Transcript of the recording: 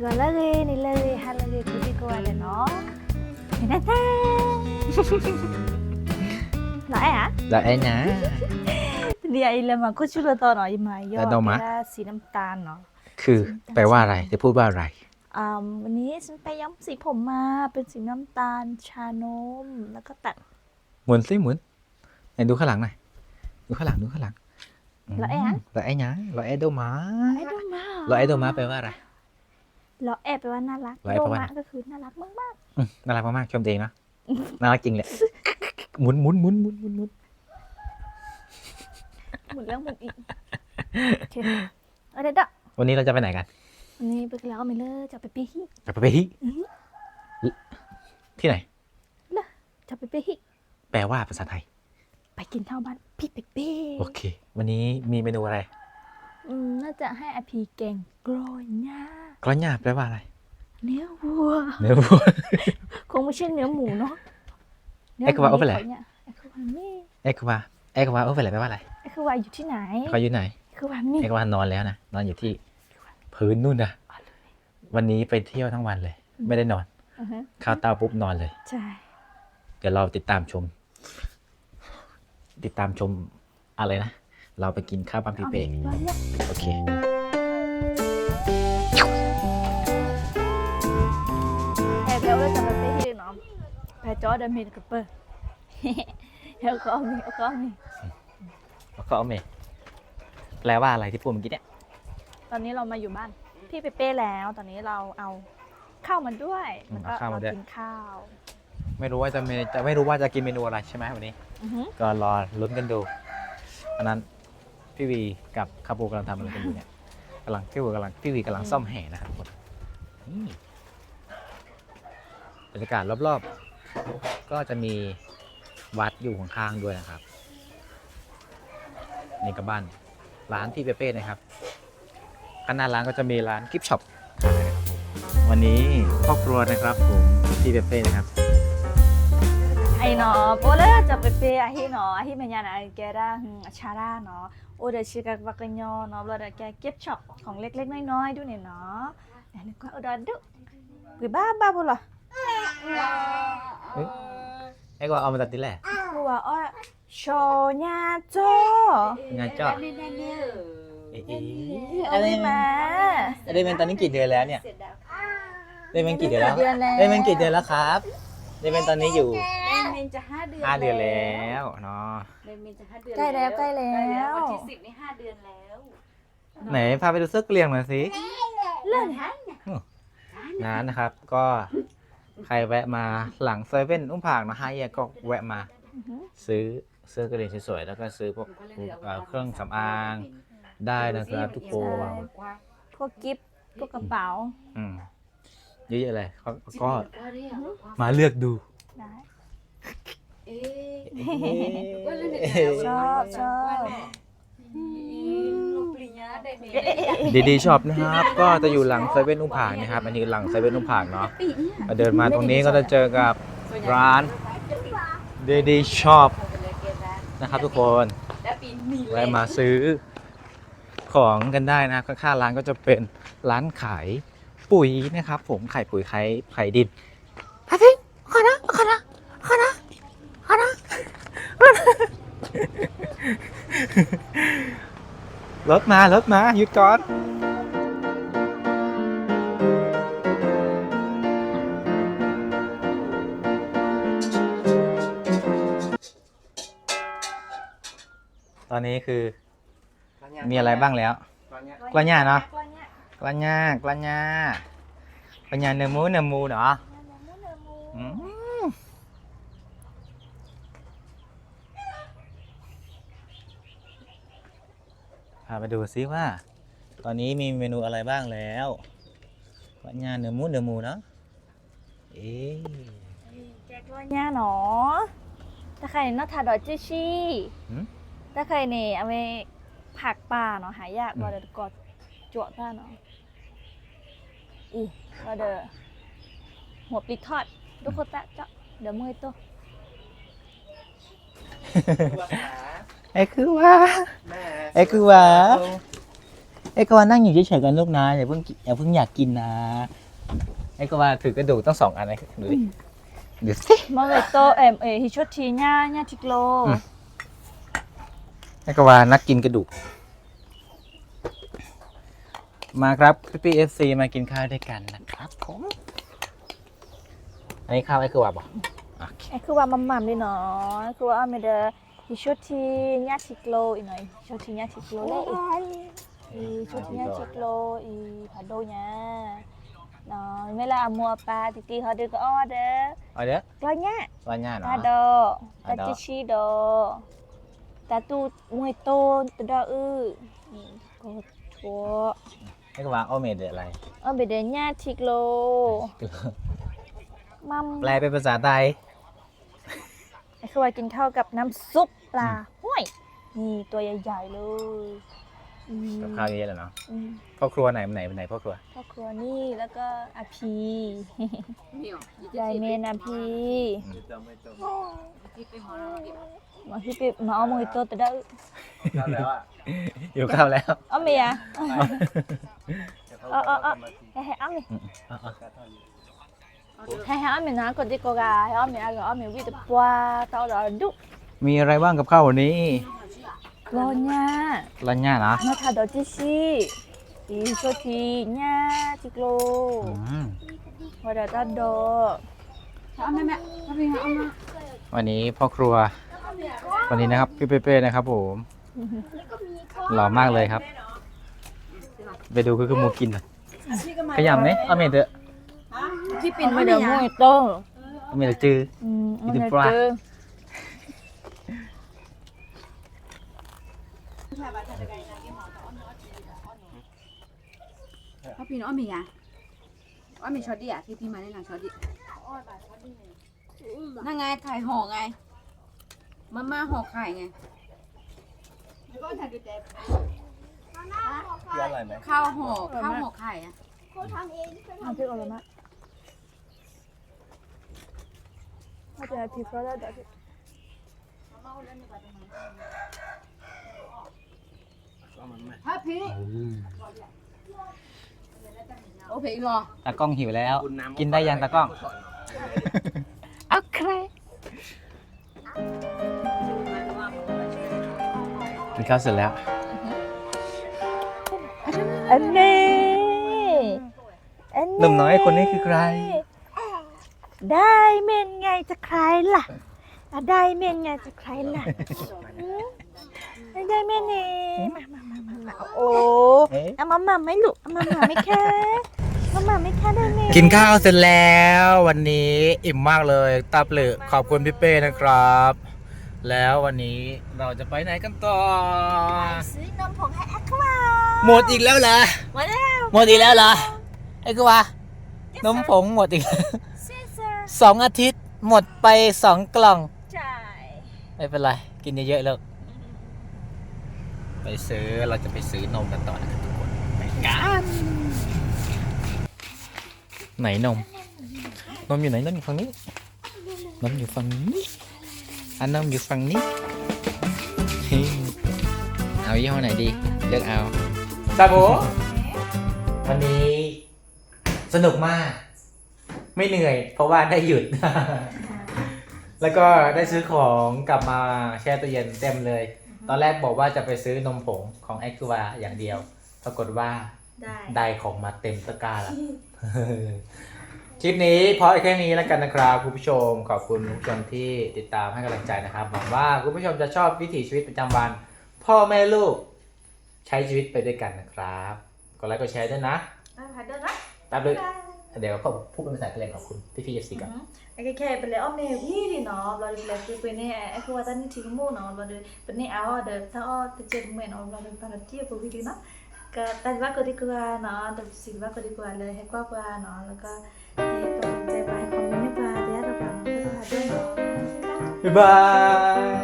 Lagi ni lagi hal lagi kuti ko ada no. Nata. Lại hả? Dạ em nhá Đi ai là mà có chút là to nói mà do Là đâu mà? cái xì น้ำตาลเนาะ คือแปลว่าอะไร จะพูดว่าอะไร อ่าวันนี้ฉันไปย้อมสีผมมาเป็นสีน้ำตาลชานม แล้วก็ตัด หมุนสิหมุนไหนดูข้างหลังหน่อย ดูข้างหลังดูข้างหลังแล้วไอ้อะแล้วไอ้หยังแล้วไอ้โดมาไอ้โดมาแล้วไอ้โดมาแปลว่าอะไร แล้วแอบแปลว่าน่ารักแล้วแอบโดแปลว่า มะก็คือน่ารักมากอืมน่ารักมากๆชมตัวเองนะน่ารักจริงเลยหมุนหมุนหมุนหมุนหมุนหมุนๆหมดแล้วหมดอีก โอเคเอาเด็ดอะวันนี้เราจะไปไหนกันวันนี้ไปแล้วก็ไม่เลิกจะไปเปฮิจะไปฮิอือฮึที่ไหน จะไปเปฮิแปลว่าภาษาไทย ไปกินข้าวบ้านพี่เป๊กเป้โอเค วันนี้มีเมนูอะไร อืมน่าจะให้อภีแกงกรอยย่า กระหย่าแปลว่าอะไร เนื้อวัว เนื้อวัว คงไม่ใช่เนื้อหมูเนาะไอ้กวาเอาไปไหนขเนี่ยไอ้กวาไม่เอ็กวาเอ็กวาโอ้ไปไหนแปลว่าอะไรไอ้กวาอยู่ที่ไหนเขาอยู่ไหนไอ้กวาไม่เอ็กวานอนแล้วนะ นอนอยู่ที่พื้นนู่นนะอ๋อเลยวันนี้ไปเที่ยวทั้งวันเลย ไม่ได้นอนอือฮะข้าวเต้าปุ๊บนอนเลย ใช่ เดี๋ยวเราติดตามชม ติดตามชมอะไรนะ เราไปกินข้าวบ้านพี่เป้อาไปเนี่ยโอเค จอเดมินกับเปอร์เดี๋ยวก็เอามีเอาก็เอามีแล้วก็เอาเมแปลว่าอะไรที่พูดเมื่อกี้เนี่ย ตอนนี้เรามาอยู่บ้าน พี่เปเป้แล้วตอนนี้เราเอาข้าวมาด้วยอืมมันก็เอาข้าวมาด้วย กินข้าวไม่รู้ว่าจะเมจะไม่รู้ว่าจะกินเมนูอะไรใช่ไหมวันนี้ อือฮึก็รอลุ้นกันดู อันนั้นพี่วีกับคาปูกำลังทำอะไรกันอยู่เนี่ยกำลังพี่วีกำลังพี่วีกำลังซ่อมแห่นะครับทุกคนนี่บรรยากาศรอบๆ ก็จะมีวัดอยู่ข้างๆด้วยนะครับนี่กับบ้านร้านพี่เปเป้นะครับข้างหน้าร้านก็จะมีร้านกิฟช็อปวันนี้ครอบครัวนะครับผมพี่เปเป้นะครับไอ้เนาะโปเลจะไปเปไอ้เนาะไอ้เมียนะแกได้ชาร่าเนาะโอเดชิกากวักยอเนาะเราได้แกเก็บช็อปของเล็กๆน้อยๆด้วยเนี่ยเนาะเดี๋ยวกว่าอุดรดุกุบ้าบ้าบุหร อไอ้ก็เอามาตัดทีแรกกูว่าอ้อชอญาโจงานเจาะเอ๊ะเอาไปมาเดเมนตอนนี้กี่เดือนแล้วเนี่ยเดเมนกี่เดือนแล้ว เดือนแล้วเดเมนกี่เดือนแล้วครับเดเมนตอนนี้อยู่เมนจะห้าเดือนห้าเดือนแล้วเนาะเมนจะห้าเดือนใกล้แล้วใกล้แล้ว วันที่สิบนี่ห้าเดือนแล้วไหนพาไปดูเสื้อเกลียงหน่อยสิ เล่นงานนะครับ ก็ ใครแวะมาหลังเซเว่นอุ้มผางนะฮะเฮียก็แวะมา ซื้อเสื้อกระเรียนสวยๆแล้วก็ซื้อพวกเอ่อเครื่องสำอางได้นะครับทุกคนพวกกิฟต์พวกกระเป๋าอืมเยอะๆเลยก็ก็มาเลือกดู ได้เอ๊ะชอบชอบปริญญาได้เมนดีๆชอบนะครับ ก็จะอยู่หลังเซเว่นอุ้มผางนะครับ อันนี้หลังเซเว่นอุ้มผางเนาะเดินมาตรงนี้ก็จะเจอกับร้านดีๆชอบนะครับทุกคนแวะมาซื้อของกันได้นะครับข้างๆร้านก็จะเป็นร้านขายปุ๋ยนะครับ ผมขายปุ๋ยขายขายดินพาทิงขอนะขอนะขอนะขอนะ รถมารถมาหยุดก่อนตอนนี้คือ มีอะไรบ้างแล้วกระหย่าเนาะกระหย่ากระหย่ากระหย่าเนื้อหมูเนื้อหมูเนาะ อืมาไปดูซิว่า ตอนนี้มีเมนูอะไรบ้างแล้วกระหย่าเนื้อหมูเนื้อหมูเนาะเอ๊ะแจกว่าเนี่ยเนาะถ้าใครเนาะทาดอยจิชี่หืมถ้าใครเนี่ยเอาไปผักป่าเนาะหายากว่าเดี๋ยวกอดจวดป่าเนาะอีว่าเดี๋ยวหัวปลีทอดทุกคนแตะเจาะเดี๋ยวมือตัว ไอ้คือว่า ไอ้คือว่า ไอ้กวานั่งอยู่เฉยๆกันลูกนะอย่าเพิ่งกิอย่าเพิ่งอยากกินนะ ไอ้กวาถือกระดูกตั้งสองอันเลยดูดิเดี๋ยวสิมองเลยโตเอ็มเอฮิชดทีญ่าญ่าทิกโลอืมไอ้กวานักกินกระดูก มาครับพี่พีเอฟซีมากินข้าวด้วยกันนะครับผมอันนี้ข้าวไอ้กวาบอกโอเคไอ้คือว่ามัมมัมด้วยเนาะคือว่าเอาเมเดอฮิ ชดทีญ่าทิกโลอีกหน่อยฮิชดทีญ่าทิกโลเลยอีฮิชดทีญ่าทิกโลอีผาโดญ่าเนาะเวลามัวปลาติตีเขาดึกก็ออเด้อเอาเดี๋ยวกลอยญ่าวันหน้าเนาะ Ada. Ada. Tati si do. Tatu mui to tu da u. Ko chua. ไอ้กวาโอเมดอะไร Ở bên đây nha thịt lô. Mâm. แปลเป็นภาษาไทย คือว่ากินข้าวกับน้ำซุปปลาห้วยนี่ตัวใหญ่ๆเลยอืมกับข้าวเยอะๆเลยเนาะอืมพ่อครัวไหนไหนไหนพ่อครัวครอบครัวนี่แล้วก็อาพีเหนียวยายเมนอาพีที่ไปหอเราเก็บมาที่ปิมาเอามือตัวแต่ได้อยู่ข้าวแล้วเอาเมียเออเออเออให้ให้เอาเมียเอาเอา ให้ให้เอาเมียนะก่อนที่กูกาให้เอาเมียก็เอาเมียวิ่งตะปัวตเอาดอกดุมีอะไรบ้างกับข้าววันนี้รอเนี่ยรันย่านะมาทาดอกจิชิอีโชทีเนี่ยจิกโลอืมวาดาตาดอกเอาแม่แม่เอาไปเอามาวันนี้พ่อครัววันนี้นะครับพี่เป้ๆนะครับผมหล่อมากเลยครับ ไปดูคือคือหมูกินหน่อยขยำไหมเอาเมดเถอะ ที่เป็เป็นนไม่ไม่ได้ได้มุ้มุ้ยยโตเอาเมดจืออืมอีมันดูจะปลาเจอ เขาพี่น้องเอามีอะเอามีช็อตดิอะที่พี่มาแนะนำช็อตดินั่นไงถ่ายห่อไง มาม่าห่อไข่ไงอร่อยไหมข้าวห่อข้าวห่อไข่อะเอาพริกออกเลย มะถ้าจะพริกก็ได้แต่พริกถ้าพี่โอเครอตากล้องหิวแล้ว กินได้ยังตากล้อง เอาใครกินข้าวเสร็จแล้ว อันนี้ อันนี้หนุ่มน้อยคนนี้คือใคร ได้เมนไงจะใครล่ะอะได้เมนไงจะใครล่ะอืมได้เมนนี่มามามามามาโอ้เอ๊ะเอามามาไม่ลูกเอามามาไม่แค่มามาไม่แค่ได้เมนกินข้าวเสร็จแล้ววันนี้อิ่มมากเลยตาเปลือกขอบคุณพี่เป้นะครับ แล้ววันนี้เราจะไปไหนกันต่อ ซื้อนมผงให้แอคควาหมดอีกแล้วเหรอหมดแล้วหมดอีกแล้วเหรอไอ้กูว่านมผงหมดอีกแล้วซีเซอร์ สองอาทิตย์หมดไปสองกล่องจ่ายไม่เป็นไร กินเยอะๆแล้วไปซื้อเราจะไปซื้อนมกันต่อนะครับทุกคนไปกันไหนนม นมอยู่ไหนนมอยู่ฝั่งนี้นมอยู่ฝั่งนี้อันนมอยู่ฝั่งนี้เฮ้ยเอายี่ห้อไหนดีเลือกเอาซาโบวันนี้สนุกมาก ไม่เหนื่อย เพราะว่าได้หยุด แล้วก็ได้ซื้อของกลับมาแช่ตู้เย็นเต็มเลย ตอนแรกบอกว่าจะไปซื้อนมผงของแอคทูวาอย่างเดียว ปรากฏว่าได้ได้ของมาเต็มตะกร้าละคลิปนี้พอแค่นี้แล้วกันนะครับคุณผู้ชม ขอบคุณทุกคนที่ติดตามให้กำลังใจนะครับหวังว่าคุณผู้ชมจะชอบวิถีชีวิตประจำวัน พ่อแม่ลูก ใช้ชีวิตไปด้วยกันนะครับกดไลค์กดแชร์ด้วยนะได้ผ่านเดินนะ ตามเลย เดี๋ยวเขาพูดเป็นภาษาอังกฤษขอบคุณพี่พี่เอฟซีก่อนไอ้แค่เป็นเลยอ้อมเนี่ยพี่ดิเนาะเราเลยคือเป็นเนี่ยไอ้คือว่าตอนนี้ทิ้งมู่เนาะเราเลยเป็นเนี่ยเอาเดี๋ยวถ้าอ้อจะเจ็บเหมือนเราเราเลยปาร์ตี้กับพี่ดิเนาะก็แต่ว่าก็ดีกว่าเนาะแต่สิ่งว่าก็ดีกว่าเลยให้กว่าว่าเนาะแล้วก็ให้กำลังใจไปคอมเมนต์ไปเดี๋ยวเราไปเนาะด้วยเนาะบ๊ายบาย